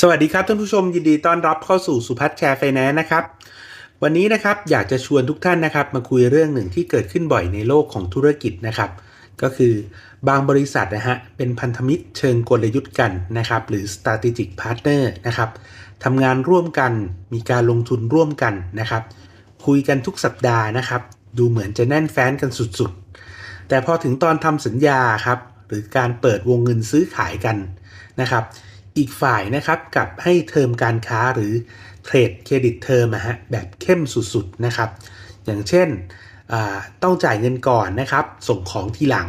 สวัสดีครับท่านผู้ชมยินดีต้อนรับเข้าสู่สุพัฒน์แชร์ไฟแนนซ์นะครับ วันนี้นะครับอยากจะชวนทุกท่านนะครับมาคุยเรื่องหนึ่งที่เกิดขึ้นบ่อยในโลกของธุรกิจนะครับ ก็คือบางบริษัทนะฮะเป็นพันธมิตรเชิงกลยุทธ์กันนะครับ หรือ strategic partner นะครับทำงานร่วมกันมีการลงทุนร่วมกันนะครับ คุยกันทุกสัปดาห์นะครับ ดูเหมือนจะแน่นแฟ้นกันสุดๆ แต่พอถึงตอนทำสัญญาครับหรือการเปิดวงเงินซื้อขายกันนะครับ อีกฝ่ายนะครับกับให้เทอมการค้าหรือเทรดเครดิตเทอมะฮะแบบเข้มสุดๆนะครับ อย่างเช่นต้องจ่ายเงินก่อนนะครับ ส่งของทีหลัง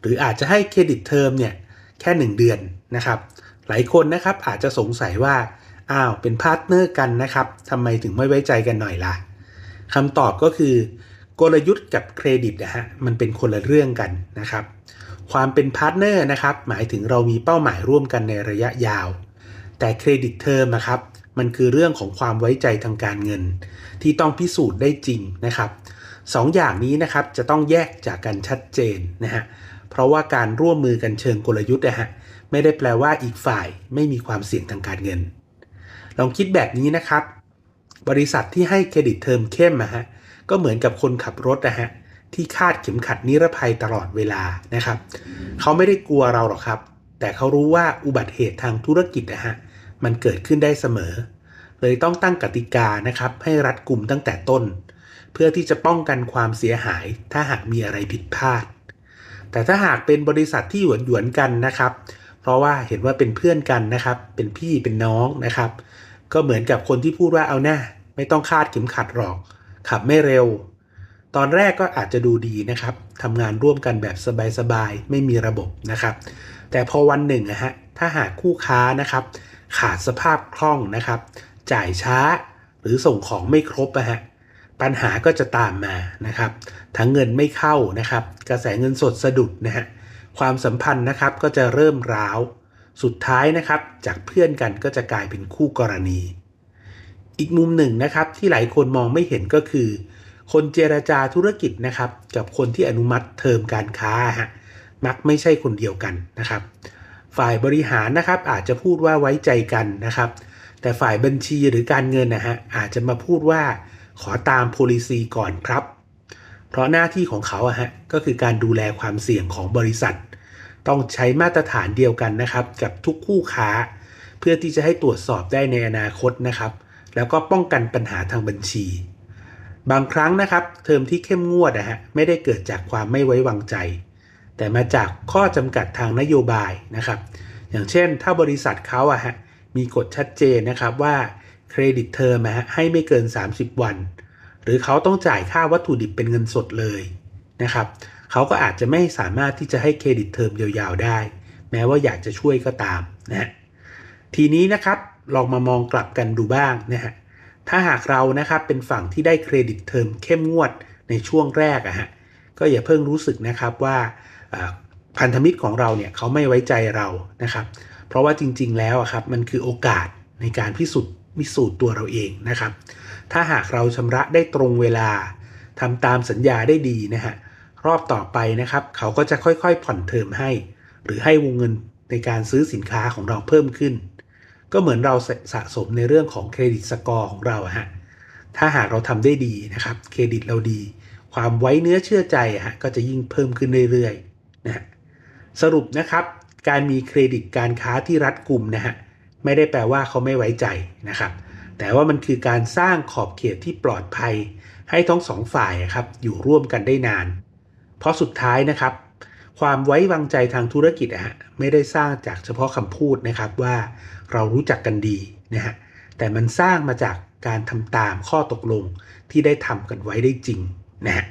หรืออาจจะให้เครดิตเทอมเนี่ยแค่ 1 เดือนนะครับ หลายคนนะครับอาจจะสงสัยว่าอ้าวเป็นพาร์ทเนอร์กันนะครับทำไมถึงไม่ไว้ใจกันหน่อยล่ะคำตอบก็คือกลยุทธ์กับเครดิตนะฮะมันเป็นคนละเรื่องกันนะครับ ความเป็นพาร์ทเนอร์นะครับ หมายถึงเรามีเป้าหมายร่วมกันในระยะยาว แต่เครดิตเทอมนะครับ มันคือเรื่องของความไว้ใจทางการเงิน ที่ต้องพิสูจน์ได้จริงนะครับสองอย่างนี้นะครับจะต้องแยกจากกันชัดเจนนะฮะ เพราะว่าการร่วมมือกันเชิงกลยุทธ์นะฮะไม่ได้แปลว่าอีกฝ่ายไม่มีความเสี่ยงทางการเงิน ลองคิดแบบนี้นะครับ บริษัทที่ให้เครดิตเทอมเข้มอะฮะก็เหมือนกับคนขับรถนะฮะ ที่คาดเข็มขัดนิรภัยตลอดเวลานะครับ เขาไม่ได้กลัวเราหรอกครับ แต่เขารู้ว่าอุบัติเหตุทางธุรกิจนะฮะมันเกิดขึ้นได้เสมอ เลยต้องตั้งกติกานะครับ ให้รัดกลุ่มตั้งแต่ต้น เพื่อที่จะป้องกันความเสียหาย ถ้าหากมีอะไรผิดพลาด แต่ถ้าหากเป็นบริษัทที่หยวนหยวนๆกันนะครับ เพราะว่าเห็นว่าเป็นเพื่อนกันนะครับ เป็นพี่เป็นน้องนะครับ ก็เหมือนกับคนที่พูดว่าเอาหน้าไม่ต้องคาดเข็มขัดหรอก ขับไม่เร็ว ตอนแรกก็อาจจะดูดีนะครับทำงานร่วมกันแบบสบายๆ ไม่มีระบบนะครับ แต่พอวันหนึ่งนะฮะ ถ้าหากคู่ค้านะครับ ขาดสภาพคล่องนะครับ จ่ายช้าหรือส่งของไม่ครบนะฮะ ปัญหาก็จะตามมานะครับ ทั้งเงินไม่เข้านะครับ กระแสเงินสดสะดุดนะฮะ ความสัมพันธ์นะครับก็จะเริ่มร้าว สุดท้ายนะครับ จากเพื่อนกันก็จะกลายเป็นคู่กรณี อีกมุมหนึ่งนะครับที่หลายคนมองไม่เห็นก็คือ คนเจรจาธุรกิจนะครับ กับคนที่อนุมัติเทอมการค้าฮะมักไม่ใช่คนเดียวกันนะครับ ฝ่ายบริหารนะครับอาจจะพูดว่าไว้ใจกันนะครับ แต่ฝ่ายบัญชีหรือการเงินนะฮะอาจจะมาพูดว่าขอตาม policy ก่อนครับ เพราะหน้าที่ของเขาอะฮะก็คือการดูแลความเสี่ยงของบริษัท ต้องใช้มาตรฐานเดียวกันนะครับ กับทุกคู่ค้า เพื่อที่จะให้ตรวจสอบได้ในอนาคตนะครับ แล้วก็ป้องกันปัญหาทางบัญชี บางครั้งนะครับ เทอมที่เข้มงวดนะฮะไม่ได้เกิดจากความไม่ไว้วางใจ แต่มาจากข้อจำกัดทางนโยบายนะครับ อย่างเช่น ถ้าบริษัทเขาอะฮะมีกฎชัดเจนนะครับว่าเครดิตเทอมอะฮะให้ไม่เกิน 30 วัน หรือเขาต้องจ่ายค่าวัตถุดิบเป็นเงินสดเลยนะครับเขาก็อาจจะไม่สามารถที่จะให้เครดิตเทอมยาวๆได้ แม้ว่าอยากจะช่วยก็ตามนะฮะทีนี้นะครับลองมามองกลับกันดูบ้างนะฮะ ถ้าหากเรานะครับเป็นฝั่งที่ได้เครดิตเทอมเข้มงวดในช่วงแรกอะฮะก็อย่าเพิ่งรู้สึกนะครับว่าพันธมิตรของเราเนี่ยเขาไม่ไว้ใจเรานะครับ เพราะว่าจริง ๆ แล้วครับมันคือโอกาสในการพิสูจน์พิสูจน์ตัวเราเองนะครับ ถ้าหากเราชำระได้ตรงเวลาทำตามสัญญาได้ดีนะฮะรอบต่อไปนะครับ เขาก็จะค่อยๆผ่อนเทอมให้ หรือให้วงเงินในการซื้อสินค้าของเราเพิ่มขึ้น ก็เหมือนเราสะสมในเรื่องของเครดิตสกอร์ของเราฮะถ้าหากเราทำได้ดีนะครับเครดิตเราดี ความไว้เนื้อเชื่อใจฮะก็จะยิ่งเพิ่มขึ้นเรื่อยๆนะฮะสรุปนะครับ การมีเครดิตการค้าที่รัดกลุ่มนะฮะไม่ได้แปลว่าเขาไม่ไว้ใจนะครับแต่ว่ามันคือการสร้างขอบเขตที่ปลอดภัย ให้ทั้งสองฝ่ายครับอยู่ร่วมกันได้นาน เพราะสุดท้ายนะครับ ความไว้วางใจทางธุรกิจอะฮะไม่ได้สร้างจากเฉพาะคำพูดนะครับว่าเรารู้จักกันดีนะฮะแต่มันสร้างมาจากการทำตามข้อตกลงที่ได้ทำกันไว้ได้จริงนะฮะ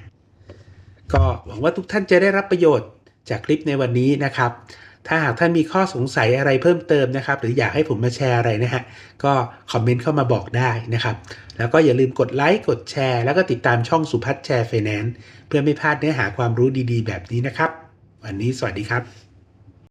ก็หวังว่าทุกท่านจะได้รับประโยชน์จากคลิปในวันนี้นะครับ ถ้าหากท่านมีข้อสงสัยอะไรเพิ่มเติมนะครับ หรืออยากให้ผมมาแชร์อะไรนะฮะ ก็คอมเมนต์เข้ามาบอกได้นะครับ แล้วก็อย่าลืมกดไลค์ กดแชร์ แล้วก็ติดตามช่องสุพัฒน์แชร์ไฟแนนซ์เพื่อไม่พลาดเนื้อหาความรู้ดีๆ แบบนี้นะครับ วันนี้สวัสดีครับ